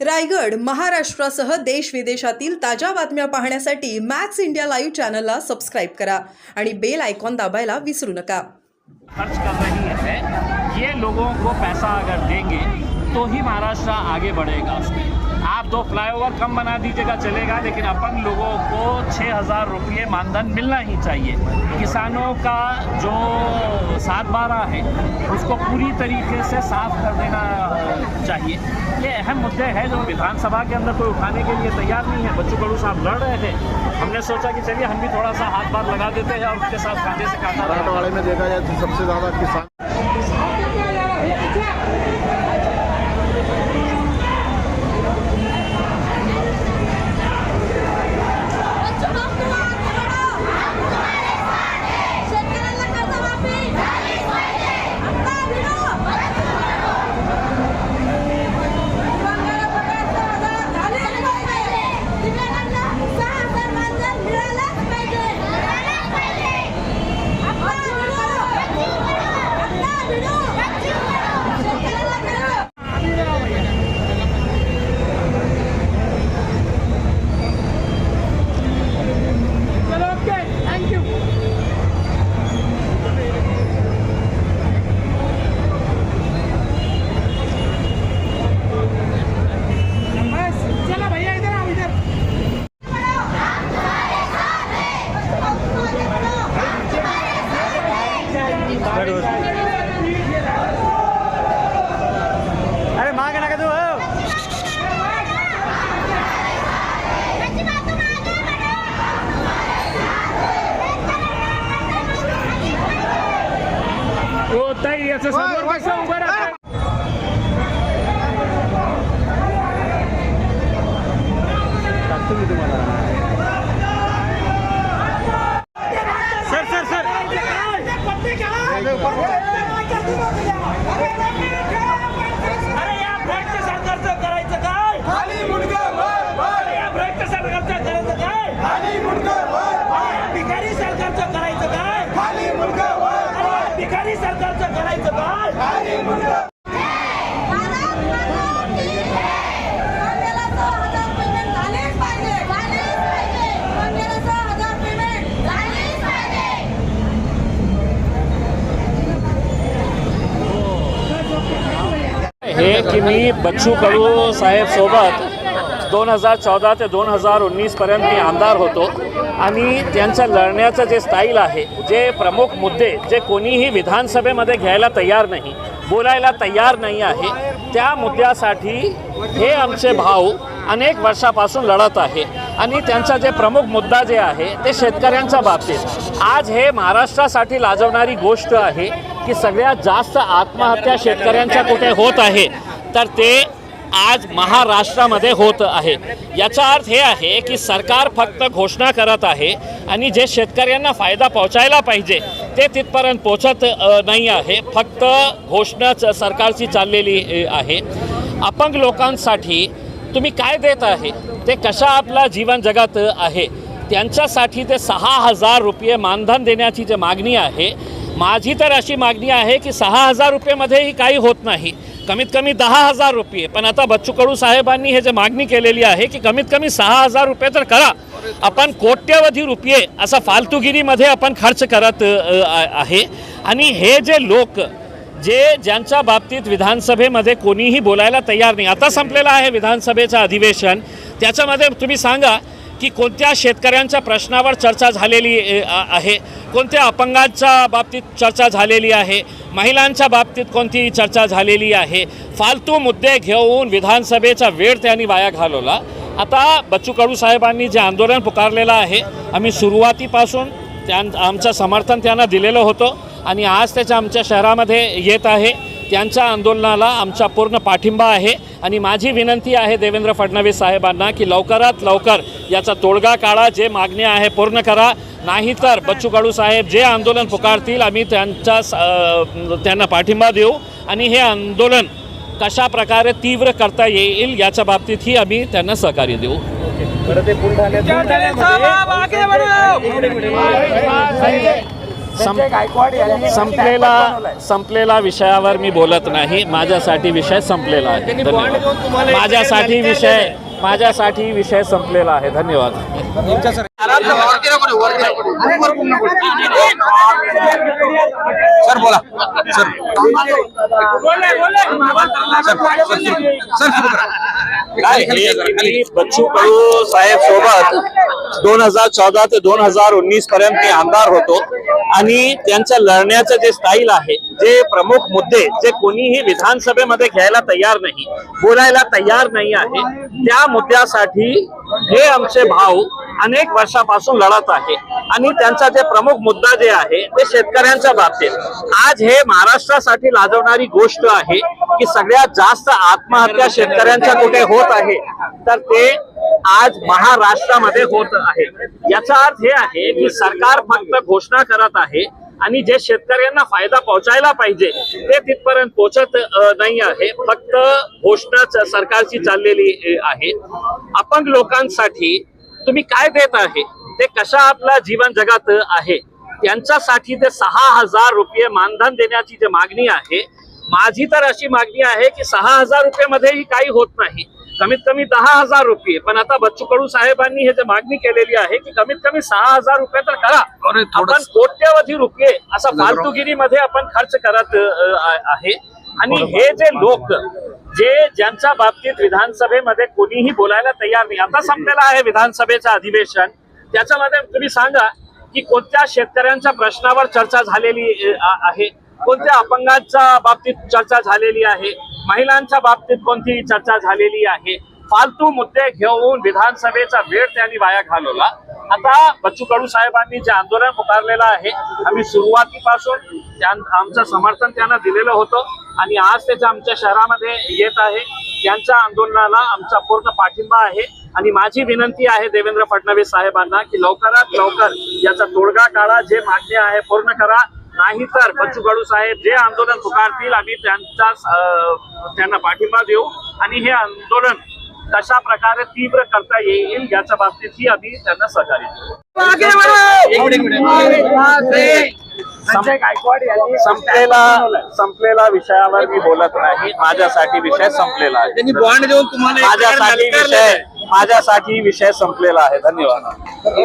रायगड महाराष्ट्रासह देश विदेशातील ताज्या बातम्या पाहण्यासाठी मॅक्स इंडिया लाईव्ह चॅनलला सबस्क्राईब करा आणि बेल आयकॉन दाबायला विसरू नका. खर्च कर रही है ये लोगों को पैसा अगर देंगे तो ही महाराष्ट्र आगे बढ़ेगा उसमें. आप दो फ्लाईओवर कम बना दीजिएगा चलेगा लेकिन अपन लोगों को छः हज़ार रुपये मानधन मिलना ही चाहिए। किसानों का जो सात बारह है उसको पूरी तरीके से साफ कर देना चाहिए ये अहम मुद्दे हैं जो विधानसभा के अंदर कोई उठाने के लिए तैयार नहीं है। बच्चू कड़ू साहब लड़ रहे थे। हमने सोचा कि चलिए हम भी थोड़ा सा हाथ पार लगा देते हैं और उसके साथ कांधे से कांधा में देखा जाए तो सबसे ज़्यादा किसान अरे माग नका तू हो. ताई याचं समोर बसा उभं राहा. मी तुम्हाला सर सर सर अरे या भ्रष्ट सरकारचं करायचं काय? खाली अरे या भ्रष्ट सरकारचं करायचं काय? खाली अरे या भिकारी सरकारचं करायचं काय? खाली अरे या भिकारी सरकारचं करायचं काय? कांद्याला सहा हजार पेमेंट झालेच पाहिजे झालेच पाहिजे कांद्याला सहा हजार पेमेंट झालेच पाहिजे हे की मी बच्चू कडू साहेब सोबत. दोन हजार चौदा ते दोन हजार उन्नीसपर्यंत मी आमदार होतो. आणि त्यांचं लढण्याचं जे स्टाईल आहे जे प्रमुख मुद्दे जे कोणीही विधानसभेमध्ये घ्यायला तयार नाही बोलायला तयार नाही आहे त्या मुद्द्यासाठी हे आमचे भाऊ अनेक वर्षापासून लढत आहे. आणि त्यांचा जे प्रमुख मुद्दा जे आहे ते शेतकऱ्यांच्या बाबतीत. आज हे महाराष्ट्रासाठी लाजवणारी गोष्ट आहे. की सगळ्यात जास्त आत्महत्या शेतकऱ्यांच्या कुठे होत आहे. तर ते आज महाराष्ट्रामध्ये होत आहे. याचा अर्थ हे आहे की सरकार फक्त घोषणा करत आहे आणि जे शेतकऱ्यांना फायदा पोहोचायला पाहिजे ते तिथपर्यंत पोचत नाही आहे. फक्त घोषणाच सरकारची चाललेली आहे. अपंग लोकांसाठी तुम्ही काय देत आहे? ते कशा आपला जीवन जगत आहे? त्यांच्यासाठी ते सहा हजार रुपये मानधन देण्याची जी मागणी आहे माझी तर अशी मागणी आहे की सहा हजार रुपयेमध्येही काही होत नाही. कमीत कमी दहा हजार रुपये. पण आता बच्चू कडू साहेबांनी हे जे मागणी केलेली आहे की कमीत कमी सहा हजार रुपये तर करा. आपण कोट्यवधी रुपये असा फालतुगिरीमध्ये आपण खर्च करत आहे. आणि हे जे लोक जे ज्यांच्या बाबतीत विधानसभेमध्ये कोणीही बोलायला तयार नाही. आता संपलेलं आहे विधानसभेचं अधिवेशन. त्याच्यामध्ये तुम्ही सांगा की कोणत्या शेतकऱ्यांच्या प्रश्नावर चर्चा झालेली आहे? कोणत्या अपंगांच्या बाबतीत चर्चा झालेली आहे? महिलांच्या बाबतीत कोणती चर्चा झालेली आहे? फालतू मुद्दे घेऊन विधानसभेचा वेळ त्यांनी वाया घालवला. आता बच्चू कडू साहेबांनी जे आंदोलन पुकारलेलं आहे आम्ही सुरुवातीपासून त्यां आमचं समर्थन त्यांना दिलेलं होतं आणि आज त्याच्या आमच्या शहरामध्ये येत आहे. त्यांच्या आंदोलनाला आमचा पूर्ण पाठिंबा आहे. आणि माझी विनंती आहे देवेंद्र फडणवीस साहेबांना की लवकरात लवकर याचा तोडगा काढा जे मागण्या आहे पूर्ण करा. नाहीतर बच्चू कडू साहेब जे आंदोलन पुकारतील आम्ही त्यांच्या त्यांना पाठिंबा देऊ. आणि हे आंदोलन कशा प्रकारे तीव्र करता येईल याच्या बाबतीतही आम्ही त्यांना सहकार्य देऊ. खरं ते संपलेला संपलेला विषयावर मी बोलत नाही. माझ्यासाठी विषय संपलेला आहे. धन्यवाद. माझ्यासाठी विषय माझ्यासाठी विषय संपलेला आहे. धन्यवाद. सर बोला. सर. बच्चू कडू साहेब सोबत दोन हजार चौदा ते दोन हजार उन्नीस पर्यंत मी आमदार होतो. आणि त्यांचं लढण्याचं जे स्टाईल आहे जे प्रमुख मुद्दे जे कोणीही विधानसभेमध्ये घ्यायला तयार नाही बोलायला तयार नाही आहे त्या मुद्द्यासाठी हे आमचे भाऊ अनेक वर्षापासून लढत आहे. आणि त्यांचा जे प्रमुख मुद्दा जे आहे ते शेतकऱ्यांच्या बाबतीत. आज हे महाराष्ट्रासाठी लाजवणारी गोष्ट आहे की सगळ्यात जास्त आत्महत्या शेतकऱ्यांच्या कुठे होत आहे तर ते आज महाराष्ट्रामध्ये होत आहे. याचा अर्थ हे आहे की सरकार फक्त घोषणा करत आहे आणि जे शेतकऱ्यांना फायदा पोहोचायला पाहिजे ते तिथपर्यंत पोहोचत नाही आहे. फक्त घोषणाच सरकारची चाललेली आहे. अपंग लोकांसाठी तुम्ही काय देत आहे? ते कशा आपला जीवन जगात आहे? त्यांच्यासाठी ते सहा हजार रुपये मानधन देण्याची जी मागणी आहे माझी तर अशी मागणी आहे की सहा हजार रुपये मध्येही काही होत नाही. कमीत कमी दहा हजार रुपये. पण आता बच्चू कडू साहेबांनी हे जे मागणी केलेली आहे की कमीत कमी सहा हजार रुपये तर करा. आपण कोट्यवधी रुपये असा फालतुगिरीमध्ये आपण खर्च करत आहे. आणि हे जे लोक जे ज्यांच्या बाबतीत विधानसभेमध्ये कोणीही बोलायला तयार नाही. आता संपलेलं आहे विधानसभेचं अधिवेशन. त्याच्यामध्ये तुम्ही सांगा की कोणत्या शेतकऱ्यांच्या प्रश्नावर चर्चा झालेली आहे? कोणत्या अपंगांच्या बाबतीत चर्चा झालेली आहे? महिलांच्या बाबतीत कोणती चर्चा झालेली आहे. फालतू मुद्दे घेऊन विधानसभेचा वेळ त्यांनी वाया घालवला. आता बच्चू कडू साहेबांनी जे आंदोलन पुकारलेलं आहे आम्ही सुरुवातीपासून त्यां- आमचं समर्थन त्यांना दिलेलं होतं आणि आज त्याच्या आमच्या शहरामध्ये येत आहे त्यांच्या आंदोलनाला आमचा पूर्ण पाठिंबा आहे. आणि माझी विनंती आहे देवेंद्र फडणवीस साहेबांना की लवकरात लवकर याचा तोडगा काढा जे मागणी आहे पूर्ण करा. नाहीतर बच्चू कडू साहेब जे आंदोलन पुकारतील आम्ही त्यांचा अं, त्यांना पाठिंबा देऊ आणि हे आंदोलन कशा प्रकारे तीव्र करता येईल याच्या बाबतीतही आम्ही त्यांना सहकार्य करू संपलेला संपलेला विषयावर मी बोलत नाही. माझ्यासाठी विषय संपलेला आहे. त्यांनी बॉन्ड देऊन तुम्हाला माझ्यासाठी विषय माझ्यासाठी विषय संपलेला आहे. धन्यवाद.